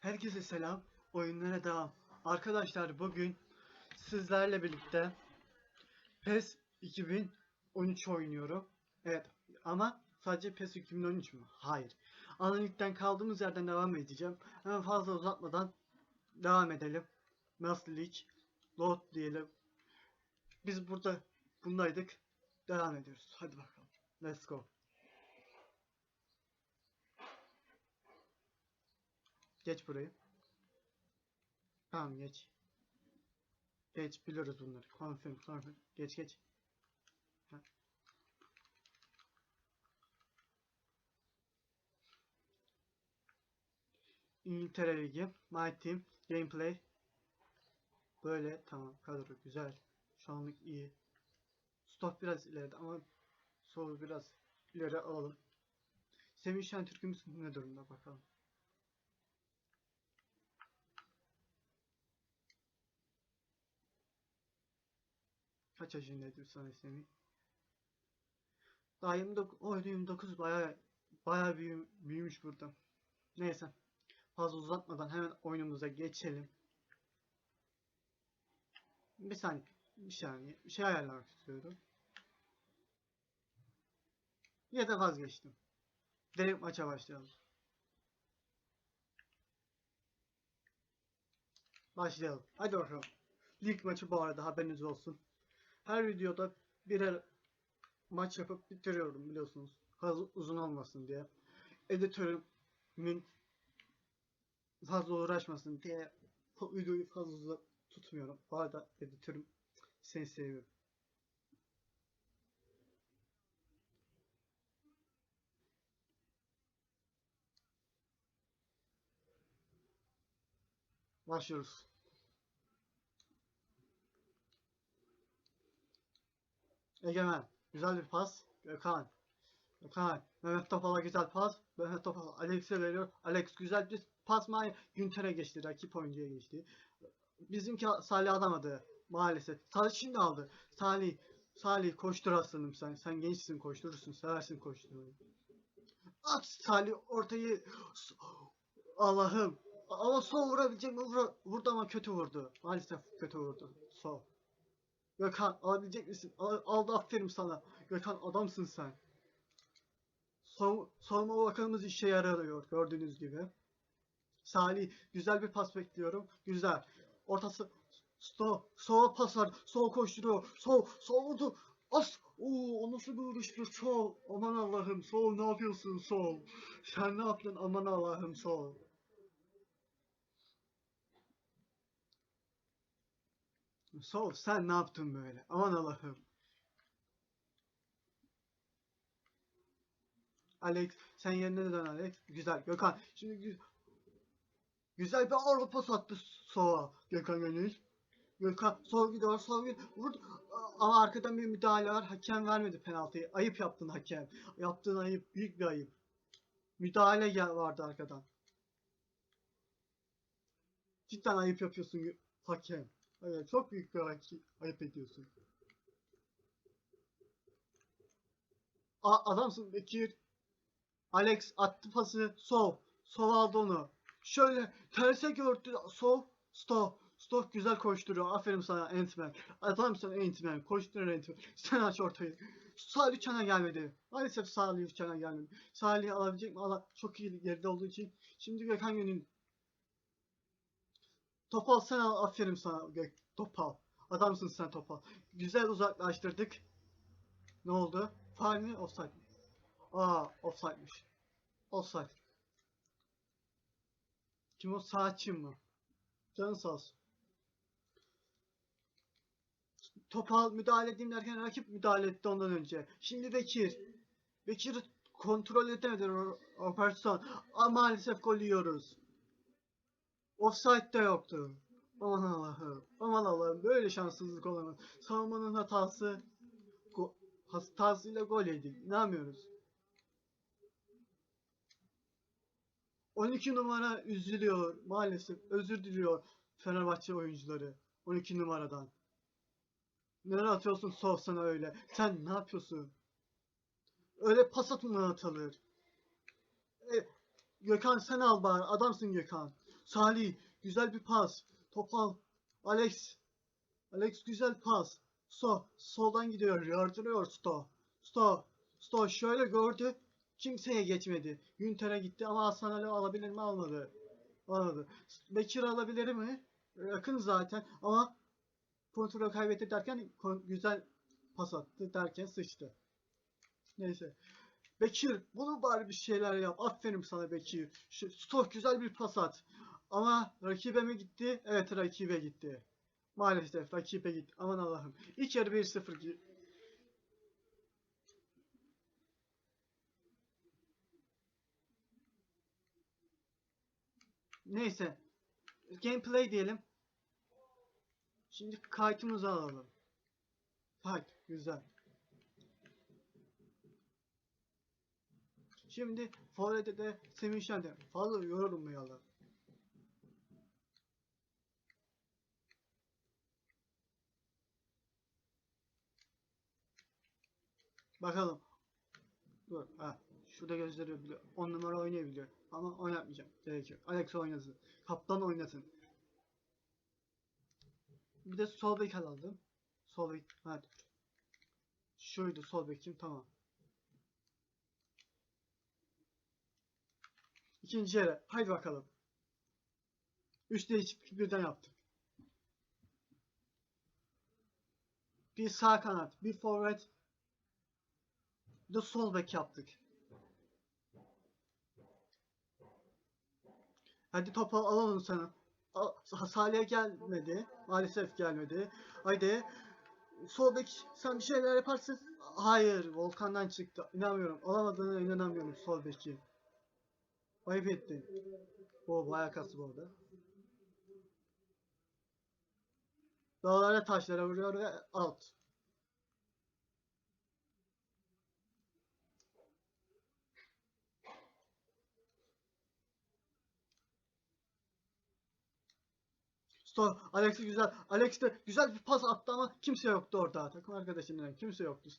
Herkese selam. Oyunlara devam. Arkadaşlar bugün sizlerle birlikte PES 2013 oynuyorum. Evet ama sadece PES 2013 mü? Hayır. Analikten kaldığımız yerden devam edeceğim. Hemen fazla uzatmadan devam edelim. Master League Load diyelim. Biz burada bundaydık. Devam ediyoruz. Hadi bakalım. Let's go. Geç burayı. Tamam geç. Geç biliyoruz bunları. Confirm confirm. Geç geç. Ha. İngiltere Ligi. My Team. Gameplay. Böyle tamam kadro güzel. Şu anlık iyi. Stop biraz ileride ama sol biraz ileri alalım. Semih Şentürk'ümüz ne durumda bakalım. Kaç yaşındaydı sana Semih? Daha 29, o 29 bayağı bayağı büyü, büyümüş burada. Neyse. Fazla uzatmadan hemen oyunumuza geçelim. Bir saniye. Bir saniye. Bir şey ayarlamak istiyorum. Ya da vazgeçtim. Direkt maça başlayalım. Başlayalım. Hadi bakalım. Lig maçı bu arada haberiniz olsun. Her videoda birer maç yapıp bitiriyorum biliyorsunuz. Fazla uzun olmasın diye. Editörümün fazla uğraşmasın diye videoyu fazla tutmuyorum. Bu arada editörüm seni seviyorum. Başlıyoruz. Egemen. Güzel bir pas. Gökhan. Gökhan. Mehmet Topal'a güzel pas. Mehmet Topal Alex'e veriyor. Alex güzel bir pas. Günter'e geçti. Rakip oyuncuya geçti. Bizimki Salih alamadı. Maalesef. Salih şimdi aldı. Salih. Salih koştur aslanım sen. Sen gençsin koşturursun. Seversin koşturmayı. At Salih ortayı. Allah'ım. Ama sol vurabilecek mi? Vur, vurdu ama kötü vurdu. Maalesef kötü vurdu. Sol. Gökhan alabilecek misin? Al, aldı aferin sana. Gökhan adamsın sen. Son, savunma bakanımız işe yarıyor gördüğünüz gibi. Salih güzel bir pas bekliyorum. Güzel. Ortası Sol, sola pas var. Sol koşturuyor. Sol, sol vurdu. As! Oo, o nasıl bir vuruştur? Sol. Aman Allah'ım. Sol ne yapıyorsun sol? Sen ne yaptın? Aman Allah'ım sol. Sol sen ne yaptın böyle? Aman Allah'ım. Alex sen yerine dön Alex. Güzel. Gökhan şimdi gü- güzel bir orta pas attı sola. Gökhan Gönül. Gökhan sol gidiyor sol gidiyor. Vurdu. Ama arkadan bir müdahale var. Hakem vermedi penaltıyı. Ayıp yaptın hakem. Yaptığın ayıp. Büyük bir ayıp. Müdahale gel vardı arkadan. Cidden ayıp yapıyorsun hakem. Evet, çok büyük bir ayıp, ediyorsun. A adamsın Bekir. Alex attı pası. Sol. Sol aldı onu. Şöyle terse gördü. Sol. Stop. Stop güzel koşturuyor. Aferin sana Ant-Man. Adamsın Ant-Man. Koşturuyor Ant-Man. Sen aç ortayı. Salih Çan'a gelmedi. Maalesef Salih Çan'a gelmedi. Salih alabilecek mi? Allah çok iyi geride olduğu için. Şimdi Gökhan Gönül Topal sen al, aferin sana Gök. Topal. Adamsın sen Topal. Güzel uzaklaştırdık. Ne oldu? Faul mi? Offside mi? Aa, offside'miş. Offside. Kim o? Saatçim mi? Canın sağ olsun. Topal müdahale edeyim derken rakip müdahale etti ondan önce. Şimdi Bekir. Bekir kontrol edemedi operasyon. Aa, maalesef gol yiyoruz. Offside de yoktu. Aman Allah'ım. Aman Allah'ım. Böyle şanssızlık olamaz. Savunmanın hatası go hatasıyla gol yedik. İnanmıyoruz. 12 numara üzülüyor maalesef. Özür diliyor Fenerbahçe oyuncuları. 12 numaradan. Nereye atıyorsun sol sana öyle? Sen ne yapıyorsun? Öyle pas atımına atılır. E, Gökhan sen al bari. Adamsın Gökhan. Salih güzel bir pas. Topal. Alex. Alex güzel pas. Sto. Soldan gidiyor. Yardırıyor Sto. Sto. Sto şöyle gördü. Kimseye geçmedi. Günter'e gitti ama Hasan Ali alabilir mi? Almadı. Almadı. Bekir alabilir mi? Yakın zaten ama kontrolü kaybetti derken güzel pas attı derken sıçtı. Neyse. Bekir bunu bari bir şeyler yap. Aferin sana Bekir. Şu stok güzel bir pas at. Ama rakibe mi gitti? Evet rakibe gitti. Maalesef rakibe gitti. Aman Allah'ım. İlk yarı 1-0 gi- Neyse. Gameplay diyelim. Şimdi kaytımızı alalım. Kayt. Güzel. Şimdi Forvet'e de Semih Şen'de fazla yorulmayalım. Bakalım. Dur. Ha. Şurada gösteriyor bile. 10 numara oynayabiliyor. Ama oynatmayacağım. Gerek yok. Alex oynasın. Kaptan oynasın. Bir de sol bek aldım. Sol bek. Ha. Şuydu sol bekim. Tamam. İkinci yere. Haydi bakalım. Üç değişiklik birden yaptık. Bir sağ kanat, bir forvet, bir de sol bek yaptık. Hadi topu alalım sana. Al, Salih'e gelmedi. Maalesef gelmedi. Haydi. Sol bek sen bir şeyler yaparsın. Hayır. Volkan'dan çıktı. İnanmıyorum. Alamadığına inanamıyorum sol beki. Ayıp ettin. O bayağı kası bu arada. Dağlara taşlara vuruyor ve out. Sto, Alex güzel. Alex de güzel bir pas attı ama kimse yoktu orada. Takım arkadaşından kimse yoktu.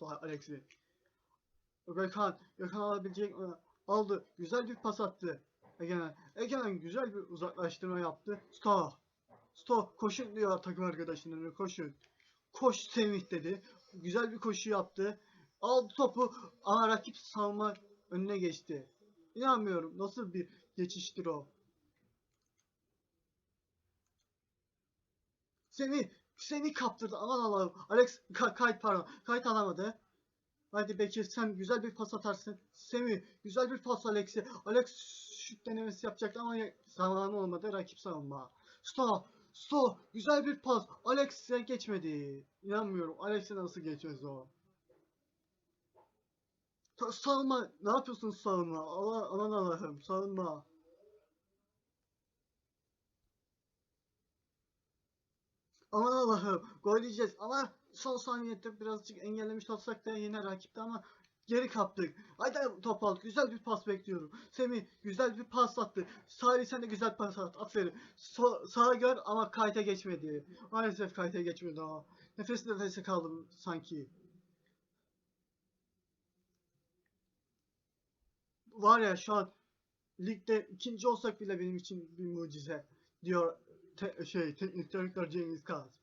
Alex'i. Gökhan, Gökhan alabilecek mi? Aldı. Güzel bir pas attı. Egemen. Egemen güzel bir uzaklaştırma yaptı. Sto. Sto koşun diyor takım arkadaşlarına koşun. Koş Semih dedi. Güzel bir koşu yaptı. Aldı topu ama rakip savunma önüne geçti. İnanmıyorum. Nasıl bir geçiştir o? Semih, Semih kaptırdı. Aman Allah'ım. Alex ka kayıt pardon. Kayıt alamadı. Hadi Bekir sen güzel bir pas atarsın. Semih güzel bir pas Alex'e. Alex şut denemesi yapacaktı ama zamanı olmadı. Rakip savunma. Sto, Sto güzel bir pas. Alex'e geçmedi. İnanmıyorum. Alex'e nasıl geçmez o? Savunma. Ne yapıyorsun savunma? Allah, aman Allah'ım. Savunma. Aman Allah'ım. Gol yiyeceğiz ama son saniyede birazcık engellemiş olsak da yine rakipte ama geri kaptık. Haydi Topal güzel bir pas bekliyorum. Semih güzel bir pas attı. Salih sen de güzel pas at. Aferin. So sağa gör ama kayta geçmedi. Maalesef kayta geçmedi ama. Nefes nefese kaldım sanki. Var ya şu an ligde ikinci olsak bile benim için bir mucize diyor te- şey teknik direktör Cengiz Kaz.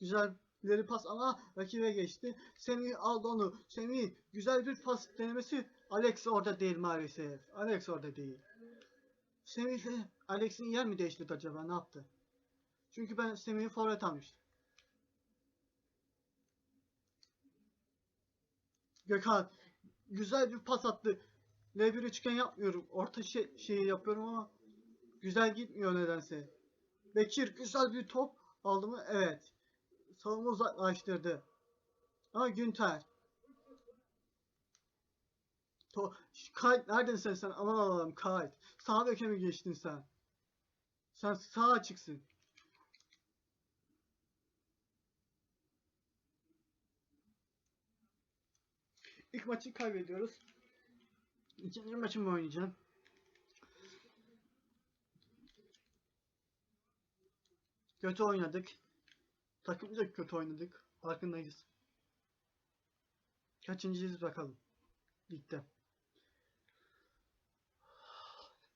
Güzel ileri pas ama rakibe geçti. Semih aldı onu. Semih güzel bir pas denemesi. Alex orada değil maalesef. Alex orada değil. Semih de Alex'in yer mi değiştirdi acaba? Ne yaptı? Çünkü ben Semih'i forvet almıştım. Gökhan güzel bir pas attı. L1 üçgen yapmıyorum. Orta şey, şeyi yapıyorum ama güzel gitmiyor nedense. Bekir güzel bir top aldı mı? Evet. Savunma uzaklaştırdı. Ama Günter. To Kayıt neredesin sen? Aman Allah'ım Kayıt. Sağ beke mi geçtin sen? Sen sağa açıksın. İlk maçı kaybediyoruz. İkinci maçımı oynayacağım. Kötü oynadık. Takımca kötü oynadık. Farkındayız. Kaçıncıyız bakalım. Ligde.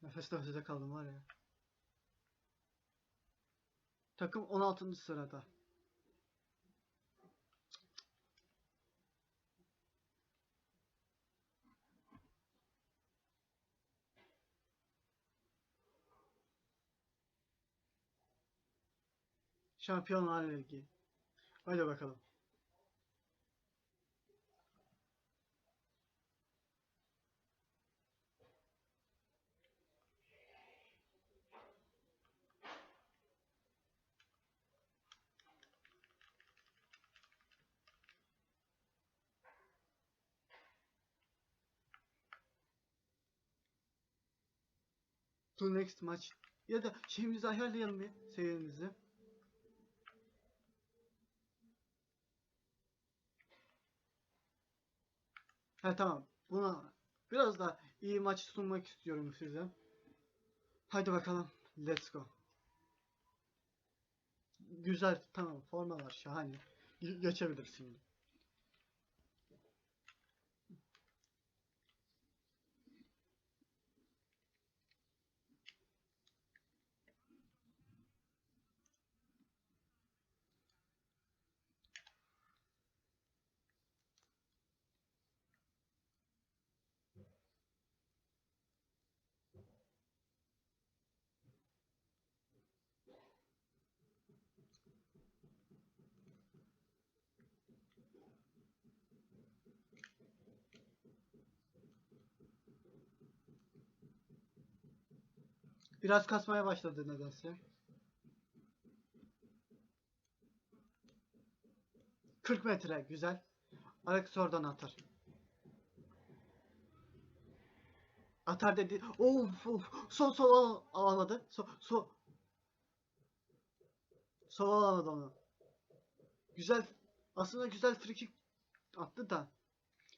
Nefes nefese kaldım var ya. Takım 16. sırada. Şampiyonlar Ligi. Hadi bakalım. To next maç. Ya da şeyimizi ayarlayalım bir serimizi. Ha tamam. Buna biraz da iyi maç sunmak istiyorum size. Hadi bakalım. Let's go. Güzel tamam formalar şahane. Ge- Biraz kasmaya başladı nedense. 40 metre güzel. Alex oradan atar. Atar dedi. Of of. Sol sol al- alamadı. Sol sol. Sol alamadı onu. Güzel. Aslında güzel free kick attı da.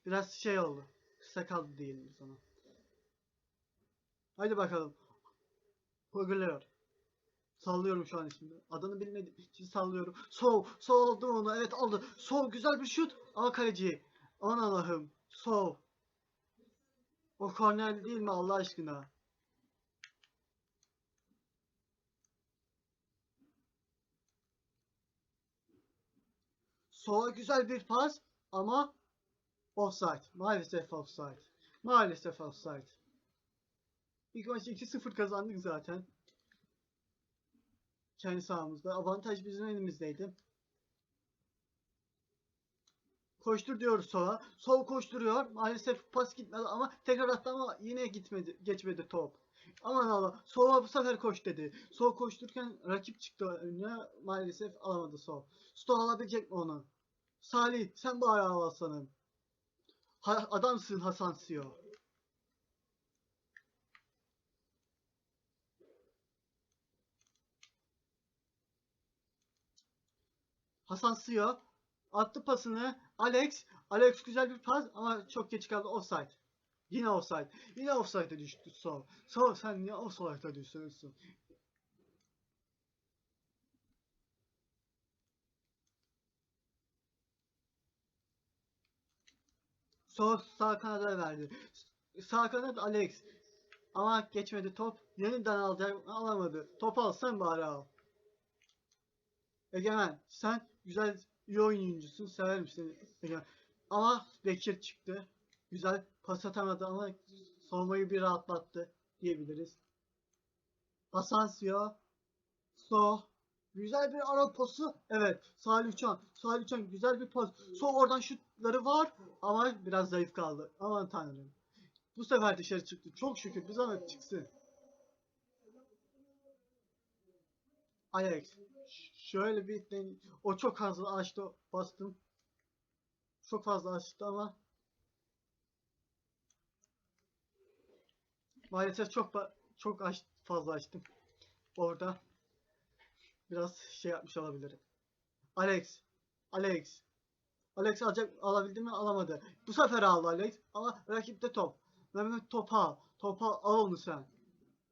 Biraz şey oldu. Kısa kaldı diyelim sana. Hadi bakalım. Hogler. Sallıyorum şu an ismini. Adını bilmediğim için sallıyorum. Sol. Sol aldı onu. Evet aldı. Sol güzel bir şut. Ama kaleci. Aman Allah'ım. Sol. O korner değil mi Allah aşkına? Sola güzel bir pas ama offside. Maalesef offside. Maalesef offside. İlk maçı 2-0 kazandık zaten. Kendi sahamızda. Avantaj bizim elimizdeydi. Koştur diyoruz sola. Sol koşturuyor. Maalesef pas gitmedi ama tekrar attı ama yine gitmedi. Geçmedi top. Aman Allah. Sola bu sefer koş dedi. Sol koştururken rakip çıktı önüne. Maalesef alamadı sol. Sto alabilecek mi onu? Salih sen bari al aslanım. Ha, adamsın Hasan Siyo. Hasan Siyo attı pasını. Alex. Alex güzel bir pas ama çok geç kaldı. Offside. Yine offside. Yine offside'e düştü Sol. Sol sen niye offside'e düşüyorsun? Sol sağ kanada verdi. Sağ kanat Alex. Ama geçmedi top. Yeniden alacak alamadı. Top alsan bari al. Egemen sen güzel iyi oyuncusun. Severim seni. Ama Bekir çıktı. Güzel pas atamadı ama savunmayı bir rahatlattı diyebiliriz. Asensio. So. Güzel bir ara pası. Evet. Salih Uçan. Salih Uçan güzel bir pas. So oradan şutları var ama biraz zayıf kaldı. Aman tanrım. Bu sefer dışarı çıktı. Çok şükür. Bir zahmet çıksın. Ş- Şöyle bir o çok fazla açtı bastım. Çok fazla açtı ama maalesef çok çok aç fazla açtım. Orada biraz şey yapmış olabilirim. Alex. Alex. Alex alacak alabildi mi? Alamadı. Bu sefer aldı Alex ama rakipte top. Mehmet. Topu al, al onu sen.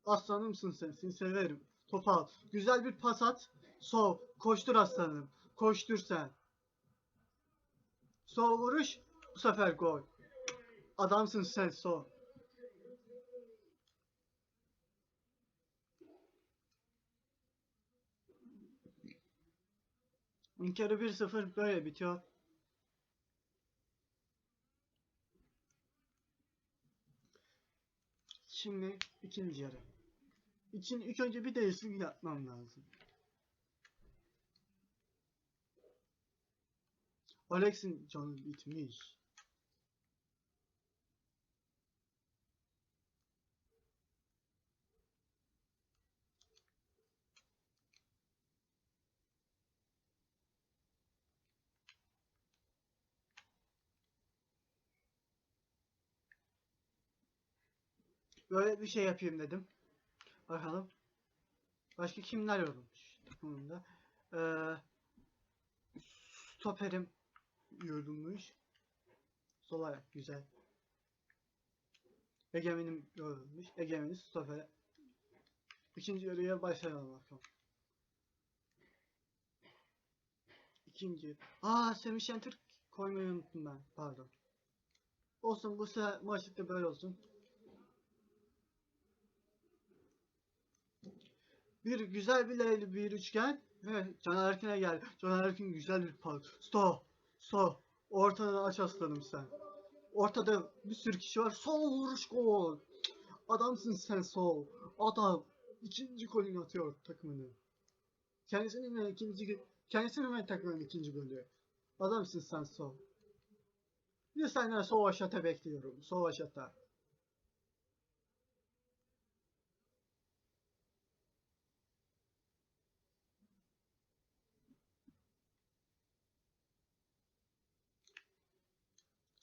Aslanımsın sen. Seni severim. Topu al. Güzel bir pas at. Sol. Koştur aslanım. Koştur sen. Sol vuruş. Bu sefer gol. Adamsın sen so. İlk yarı 1-0 böyle bitiyor. Şimdi ikinci yarı. İçin ilk önce bir değişiklik yapmam lazım. Alex'in canı bitmiş. Böyle bir şey yapayım dedim. Bakalım. Başka kimler yorulmuş takımında? Ee, stoperim yorulmuş. Sol ayak güzel. Egemen'im yorulmuş. Egemen'i stopere. İkinci yarıya başlayalım bakalım. İkinci. Aa Semih Şentürk koymayı unuttum ben. Pardon. Olsun bu sefer maçlıkta böyle olsun. Bir güzel bir L'li bir üçgen ve Caner Erkin'e geldi. Caner Erkin güzel bir pas. Stop. Stop. Ortadan aç aslanım sen. Ortada bir sürü kişi var. Sol vuruş gol. Adamsın sen sol. Adam ikinci golünü atıyor takımını. Kendisinin ve ikinci kendisinin ve takımının ikinci golü. Adamsın sen sol. Bir senden sol aşata bekliyorum. Sol aşata.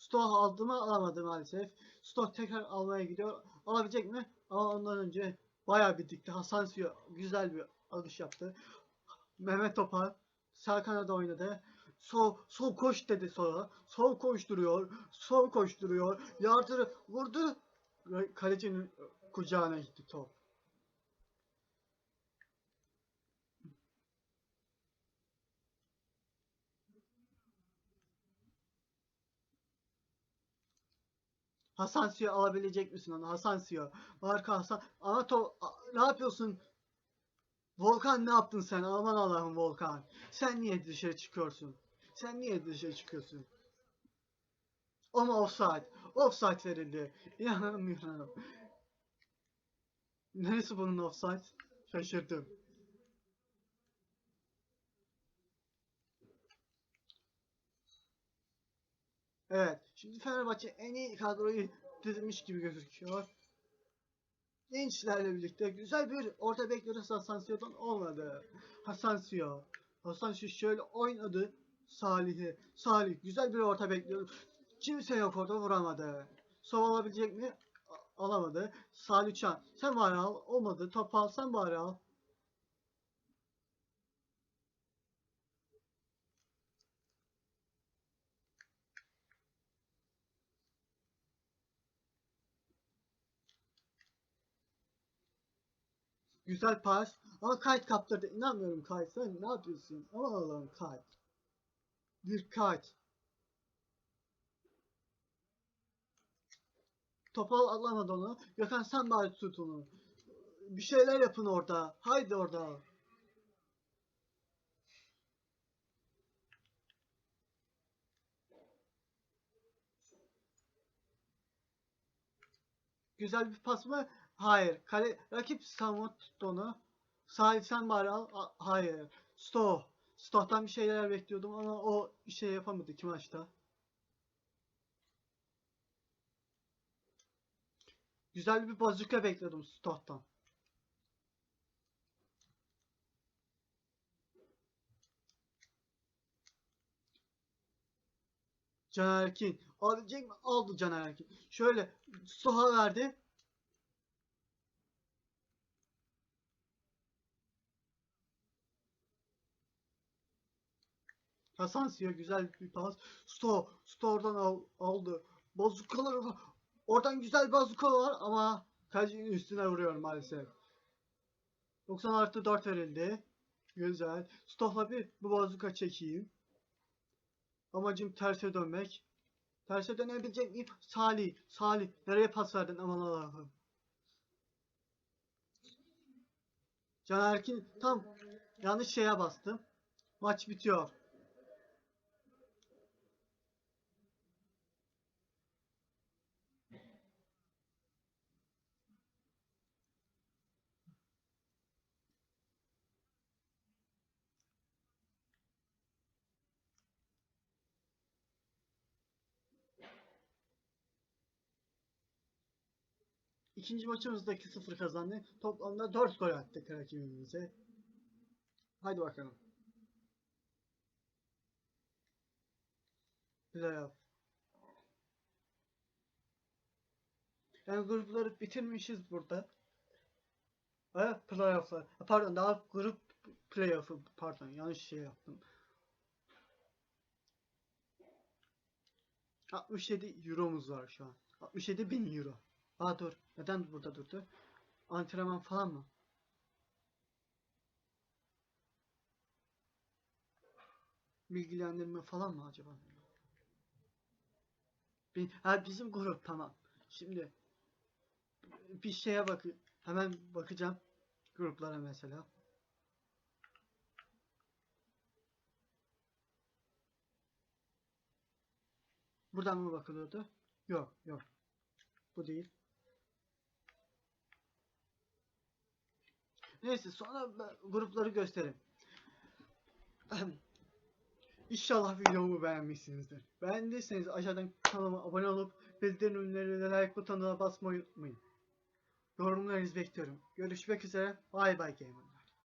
Stoh aldı mı alamadı maalesef. Stoh tekrar almaya gidiyor. Alabilecek mi? Ama ondan önce bayağı bir dikti. Hasan Suyu güzel bir alış yaptı. Mehmet Topal sağ kanada oynadı. Sol, sol koş dedi sonra. Sol koşturuyor. Sol koşturuyor. Yardırı vurdu. Kalecinin kucağına gitti top. Hasan Suyu alabilecek misin onu? Hasan Suyu. Marka Hasan. Ama to A- ne yapıyorsun? Volkan ne yaptın sen? Aman Allah'ım Volkan. Sen niye dışarı çıkıyorsun? Sen niye dışarı çıkıyorsun? Ama offside. Offside verildi. İnanamıyorum. Neresi bunun offside? Şaşırdım. Evet. Şimdi Fenerbahçe en iyi kadroyu dizmiş gibi gözüküyor. Gençlerle birlikte güzel bir orta bekliyoruz Hasansio'dan olmadı. Hasansio. Hasansio şöyle oynadı. Salih'i. Salih güzel bir orta bekliyor. Kimse yok orada vuramadı. Sol alabilecek mi? Alamadı. Salih Çan. Sen bari al. Olmadı. Top al. Sen bari al. Güzel pas. Ama kayıt kaptırdı. İnanmıyorum kayıt. Sen ne yapıyorsun? Aman Allah'ım kayıt. Bir kayıt. Topal alamadı onu. Gökhan sen bari tut onu. Bir şeyler yapın orada. Haydi orada. Güzel bir pas mı? Hayır. Kale, rakip savunma tuttu onu. Salih sen bari al. A- hayır. Stoh. Stoh'tan bir şeyler bekliyordum ama o şey yapamadı ki maçta. Güzel bir bazuka bekliyordum Stoh'tan. Caner Erkin. Alabilecek mi? Aldı Caner Erkin. Şöyle Stoh'a verdi. Hasan Siyah güzel bir pas. Sto, Sto oradan al, aldı. Bazukaları var. Oradan güzel bazuka var ama kalecinin üstüne vuruyor maalesef. 90 artı 4 verildi. Güzel. Stoh'la bir bu bazuka çekeyim. Amacım terse dönmek. Terse dönebilecek miyim? Salih. Salih. Nereye pas verdin aman Allah'ım. Can Erkin tam yanlış şeye bastım. Maç bitiyor. İkinci maçımızda 2-0 kazandı. Toplamda 4 gol attık rakibimize. Haydi bakalım. Playoff. Yani grupları bitirmişiz burada. Ha, playoff'lar. Pardon daha grup playoff'u pardon yanlış şey yaptım. 67 euromuz var şu an. 67 bin euro. Aa dur. Neden burada durdu? Antrenman falan mı? Bilgilendirme falan mı acaba? Ha bizim grup tamam. Şimdi bir şeye bak hemen bakacağım gruplara mesela. Buradan mı bakılıyordu? Yok, yok. Bu değil. Neyse sonra grupları göstereyim. İnşallah videomu beğenmişsinizdir. Beğendiyseniz aşağıdan kanalıma abone olup bildirimleri ve like butonuna basmayı unutmayın. Yorumlarınızı bekliyorum. Görüşmek üzere. Bay bay gamer.